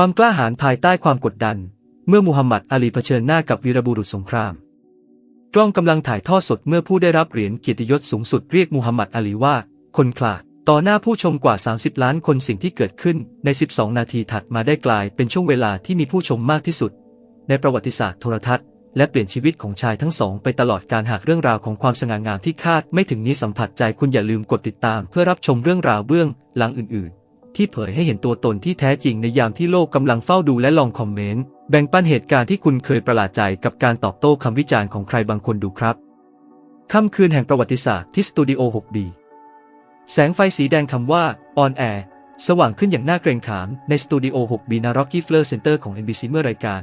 ความกล้าหาญภายใต้ความกดดัน เมื่อมูฮัมหมัดอาลีเผชิญหน้ากับวีรบุรุษสงคราม กล้องกำลังถ่ายทอดสดเมื่อผู้ได้รับเหรียญเกียรติยศสูงสุดเรียกมูฮัมหมัดอาลีว่า คนขลาดต่อหน้าผู้ชมกว่า 30 ล้านคนสิ่งที่เกิดขึ้นใน 12 นาทีถัดมาได้กลายเป็นช่วงเวลาที่มีผู้ชมมากที่สุด ในประวัติศาสตร์โทรทัศน์ และเปลี่ยนชีวิตของชายทั้งสอง ไปตลอดการหากเรื่องราวของความสง่างามที่คาดไม่ถึงนี้สัมผัสใจคุณอย่าลืมกดติดตาม เพื่อรับชมเรื่องราวเบื้องหลังอื่นๆ ที่เผยให้เห็นตัวตนที่แท้จริงในยามที่โลกกำลังเฝ้าดูและลองคอมเมนต์ แบ่งปันเหตุการณ์ที่คุณเคยประหลาดใจกับการตอบโต้คำวิจารณ์ของใครบางคนดูครับ ค่ำคืนแห่งประวัติศาสตร์ที่สตูดิโอ 6D แสงไฟสีแดงคำว่า On Air สว่างขึ้นอย่างน่าเกรงขามในสตูดิโอ 6B นาร็อกกี้เฟลอร์เซ็นเตอร์ของ NBC เมื่อรายการ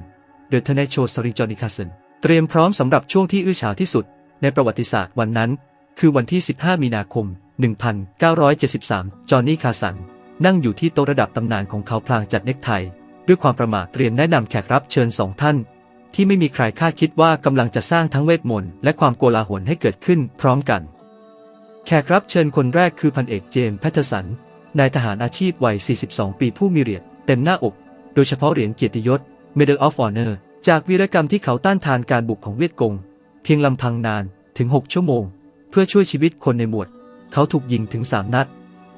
The Tonight Show Starring Johnny Carson เตรียมพร้อมสำหรับช่วงที่อื้อฉาวที่สุด ในประวัติศาสตร์วันนั้น คือวันที่ 15 มีนาคม 1973 จอห์นนี่คาสัน นั่งอยู่ที่โต๊ะระดับตำนานของเขาพลางจัดเน็กไทด้วยความประมาทเตรียมแนะนำแขกรับเชิญสองท่าน ที่ไม่มีใครคาดคิดว่ากำลังจะสร้างทั้งเวทมนต์และความโกลาหลให้เกิดขึ้นพร้อมกัน แขกรับเชิญคนแรกคือพันเอกเจมส์แพทเทอร์สันนายทหารอาชีพวัย 42 ปีผู้มีเรียญเต็มหน้าอก โดยเฉพาะเหรียญเกียรติยศ Medal of Honor จากวีรกรรมที่เขาต้านทานการบุกของเวียดกง เพียงลำพังนานถึง 6 ชั่วโมง เพื่อช่วยชีวิตคนในหมวด เขาถูกยิงถึง 3 นัด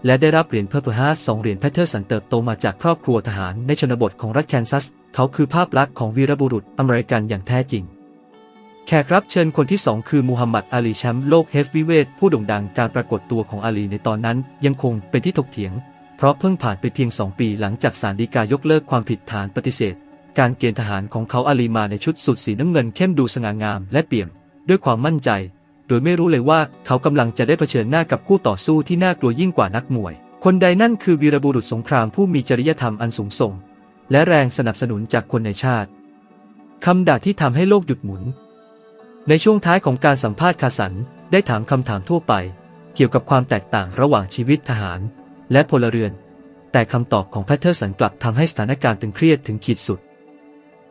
และได้รับเหรียญเพอร์เพลฮาร์สองเหรียญแพทเทอร์สันเติบโตมาจากครอบครัวทหารในชนบทของรัฐแคนซัส เขาคือภาพลักษณ์ของวีรบุรุษอเมริกันอย่างแท้จริง แขกรับเชิญคนที่สองคือมูฮัมหมัดอาลีแชมป์โลกเฮฟวีเวทผู้โด่งดังการปรากฏตัวของอาลีในตอนนั้น ยังคงเป็นที่ถกเถียง เพราะเพิ่งผ่านไปเพียง 2 ปีหลังจากศาลฎีกายกเลิกความผิดฐานปฏิเสธ การเกณฑ์ทหารของเขาอาลีมาในชุดสุดสีน้ำเงินเข้มดูสง่างามและเปี่ยม ด้วยความมั่นใจ โดยไม่รู้เลยว่าเขากำลังจะได้เผชิญหน้ากับคู่ต่อสู้ที่น่ากลัวยิ่งกว่านักมวย คนใดนั่นคือวีรบุรุษสงครามผู้มีจริยธรรมอันสูงส่ง และแรงสนับสนุนจากคนในชาติคำด่าที่ทำให้โลกหยุดหมุน ในช่วงท้ายของการสัมภาษณ์คาสันได้ถามคำถามทั่วไป เกี่ยวกับความแตกต่างระหว่างชีวิตทหาร และพลเรือน แต่คำตอบของแพทเทอร์สันกลับทำให้สถานการณ์ตึงเครียดถึงขีดสุด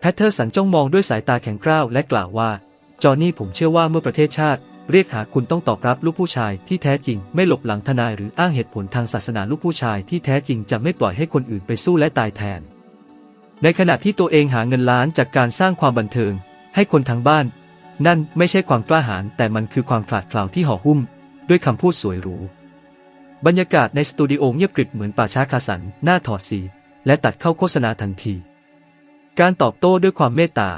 แพทเทอร์สันจ้องมองด้วยสายตาแข็งกร้าวและกล่าวว่า จอห์นนี่ผมเชื่อว่าเมื่อประเทศชาติ เรียกหาคุณต้องตอบรับลูกผู้ชายที่แท้จริง ไม่หลบหลังทนายหรืออ้างเหตุผลทางศาสนาลูกผู้ชายที่แท้จริงจะไม่ปล่อยให้คนอื่นไปสู้และตายแทน ในขณะที่ตัวเองหาเงินล้านจากการสร้างความบันเทิง ให้คนทางบ้าน นั่นไม่ใช่ความกล้าหาญแต่มันคือความขลาดเคลาที่ห่อหุ้ม ด้วยคำพูดสวยหรูบรรยากาศในสตูดิโอเงียบกริบเหมือนป่าช้าคาสันหน้าถอดสี และตัดเข้าโฆษณาทันที การตอบโต้ด้วยความเมตตา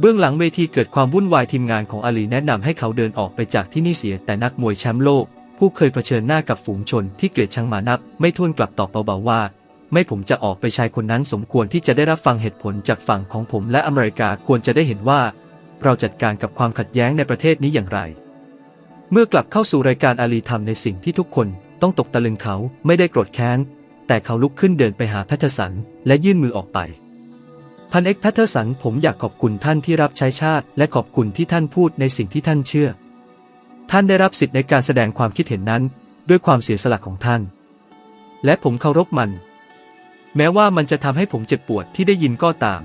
เบื้องหลังเวทีเกิดความวุ่นวายทีมงานของอาลีแนะนำให้เขาเดินออกไปจากที่นี่เสีย แต่นักมวยแชมป์โลก ผู้เคยเผชิญหน้ากับฝูงชนที่เกลียดชังมานับ ไม่ท้วนกลับตอบเบาๆว่า ไม่ผมจะออกไปชายคนนั้นสมควรที่จะได้รับฟังเหตุผลจากฝั่งของผมและอเมริกาควรจะได้เห็นว่า เราจัดการกับความขัดแย้งในประเทศนี้อย่างไร เมื่อกลับเข้าสู่รายการอาลีทำในสิ่งที่ทุกคนต้องตกตะลึงเขาไม่ได้โกรธแค้นแต่เขาลุกขึ้นเดินไปหาแพทร์สัน และยื่นมือออกไป พันเอกแพทเทอร์สันผมอยากขอบคุณท่านที่รับใช้ชาติ และขอบคุณที่ท่านพูดในสิ่งที่ท่านเชื่อ ท่านได้รับสิทธิ์ในการแสดงความคิดเห็นนั้น ด้วยความเสียสละของท่าน และผมเคารพมัน แม้ว่ามันจะทำให้ผมเจ็บปวดที่ได้ยินก็ตาม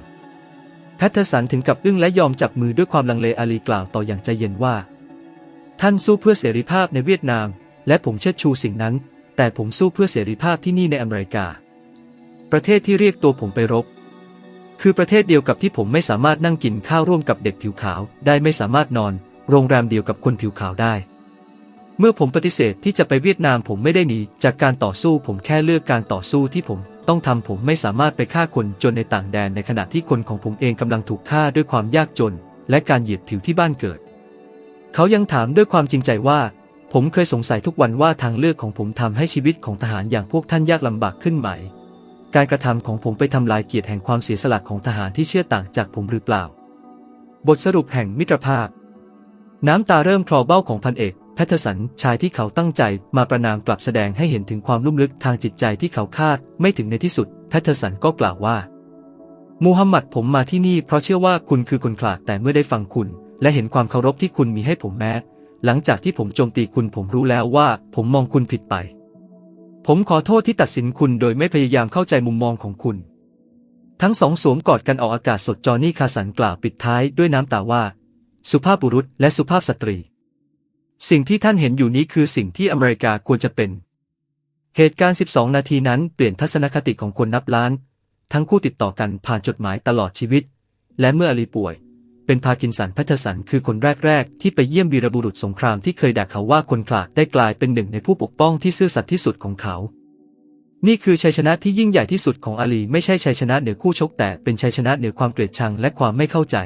แพทเทอร์สันถึงกับอึ้งและยอมจับมือด้วยความลังเลอาลีกล่าวต่ออย่างใจเย็นว่า ท่านสู้เพื่อเสรีภาพในเวียดนาม และผมเชิดชูสิ่งนั้น แต่ผมสู้เพื่อเสรีภาพที่นี่ในอเมริกา ประเทศที่เรียกตัวผมไปรบ คือประเทศเดียวกับที่ผมไม่สามารถนั่งกินข้าวร่วมกับเด็กผิวขาว ได้ไม่สามารถนอน โรงแรมเดียวกับคนผิวขาวได้ เมื่อผมปฏิเสธที่จะไปเวียดนามผมไม่ได้หนีจากการต่อสู้ผมแค่เลือกการต่อสู้ที่ผมต้องทำผมไม่สามารถไปฆ่าคนจนในต่างแดนในขณะที่คนของผมเองกำลังถูกฆ่าด้วยความยากจน และการเหยียดผิวที่บ้านเกิด เขายังถามด้วยความจริงใจว่า ผมเคยสงสัยทุกวันว่าทางเลือกของผมทำให้ชีวิตของทหารอย่างพวกท่านยากลำบากขึ้นไหม การกระทำของผมไปทำลายเกียรติแห่งความเสียสละของทหารที่เชื่อต่างจากผมหรือเปล่า บทสรุปแห่งมิตรภาพ น้ำตาเริ่มคลอเบ้าของพันเอกแพทเทอร์สันชายที่เขาตั้งใจมาประนามกลับแสดงให้เห็นถึงความลุ่มลึกทางจิตใจที่เขาคาด ไม่ถึงในที่สุดแพทเทอร์สันก็กล่าวว่า มูฮัมหมัดผมมาที่นี่เพราะเชื่อว่าคุณคือคนขลาดแต่เมื่อได้ฟังคุณ และเห็นความเคารพที่คุณมีให้ผมแม้ หลังจากที่ผมโจมตีคุณผมรู้แล้วว่า ผมมองคุณผิดไป ผมขอโทษที่ตัดสินคุณโดยไม่พยายามเข้าใจมุมมองของคุณ ทั้งสองสวมกอดกันออกอากาศสดจอนี่คาสันกล่าวปิดท้ายด้วยน้ำตาว่า สุภาพบุรุษและสุภาพสตรี สิ่งที่ท่านเห็นอยู่นี้คือสิ่งที่อเมริกาควรจะเป็น เหตุการณ์ 12 นาทีนั้นเปลี่ยนทัศนคติของคนนับล้าน ทั้งคู่ติดต่อกันผ่านจดหมายตลอดชีวิต และเมื่ออลีป่วย เป็นพากินสันพัทสันคือคนแรกๆ ที่ไปเยี่ยมวีรบุรุษสงครามที่เคยด่าเขาว่าคนขลาดได้กลายเป็นหนึ่งในผู้ปกป้องที่ซื่อสัตย์ที่สุดของเขา นี่คือชัยชนะที่ยิ่งใหญ่ที่สุดของอาลีไม่ใช่ชัยชนะเหนือคู่ชกแต่เป็นชัยชนะเหนือความเกลียดชังและความไม่เข้าใจ